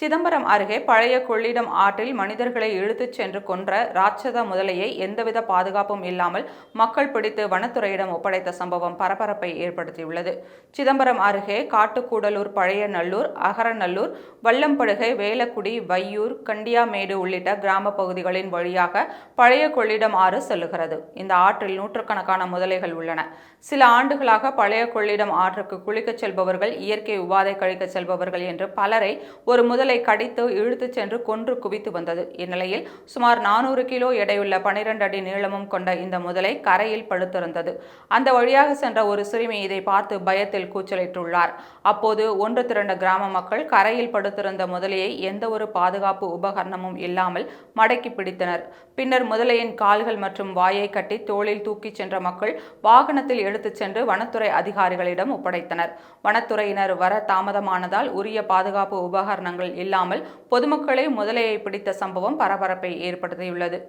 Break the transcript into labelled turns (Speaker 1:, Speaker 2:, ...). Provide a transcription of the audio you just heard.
Speaker 1: சிதம்பரம் அருகே பழைய கொள்ளிடம் ஆற்றில் மனிதர்களை இழுத்துச் சென்று கொன்ற ராட்சத முதலையை எந்தவித பாதுகாப்பும் இல்லாமல் மக்கள் பிடித்து வனத்துறையிடம் ஒப்படைத்த சம்பவம் பரபரப்பை ஏற்படுத்தியுள்ளது. சிதம்பரம் அருகே காட்டுக்கூடலூர் பழைய நல்லூர் அகரநல்லூர் வல்லம்படுகை வேலக்குடி வையூர் கண்டியாமேடு உள்ளிட்ட கிராம பகுதிகளின் வழியாக பழைய கொள்ளிடம் ஆறு செல்லுகிறது. இந்த ஆற்றில் நூற்றுக்கணக்கான முதலைகள் உள்ளன. சில ஆண்டுகளாக பழைய கொள்ளிடம் ஆற்றுக்கு குளிக்கச் செல்பவர்கள் இயற்கை உபாதை கழிக்க செல்பவர்கள் என்று பலரை ஒரு முதலை பசுக்களை கடித்து இழுத்துச் சென்று கொன்று குவித்து வந்தது. இந்நிலையில் சுமார் நானூறு கிலோ எடையுள்ள பனிரெண்டு அடி நீளமும் கொண்ட இந்த முதலை கரையில் படுத்திருந்தது. அந்த வழியாக சென்ற ஒரு சிறுமி இதை பார்த்து பயத்தில் கூச்சலிட்டுள்ளார். அப்போது ஒன்று திரண்ட கிராம மக்கள் கரையில் படுத்திருந்த முதலையை எந்த ஒரு பாதுகாப்பு உபகரணமும் இல்லாமல் மடக்கி பிடித்தனர். பின்னர் முதலையின் கால்கள் மற்றும் வாயை கட்டி தோளில் தூக்கிச் சென்ற மக்கள் வாகனத்தில் எடுத்துச் சென்று வனத்துறை அதிகாரிகளிடம் ஒப்படைத்தனர். வனத்துறையினர் வர தாமதமானதால் உரிய பாதுகாப்பு உபகரணங்கள் இல்லாமல் பொதுமக்களே முதலையை பிடித்த சம்பவம் பரபரப்பை ஏற்படுத்தியுள்ளது.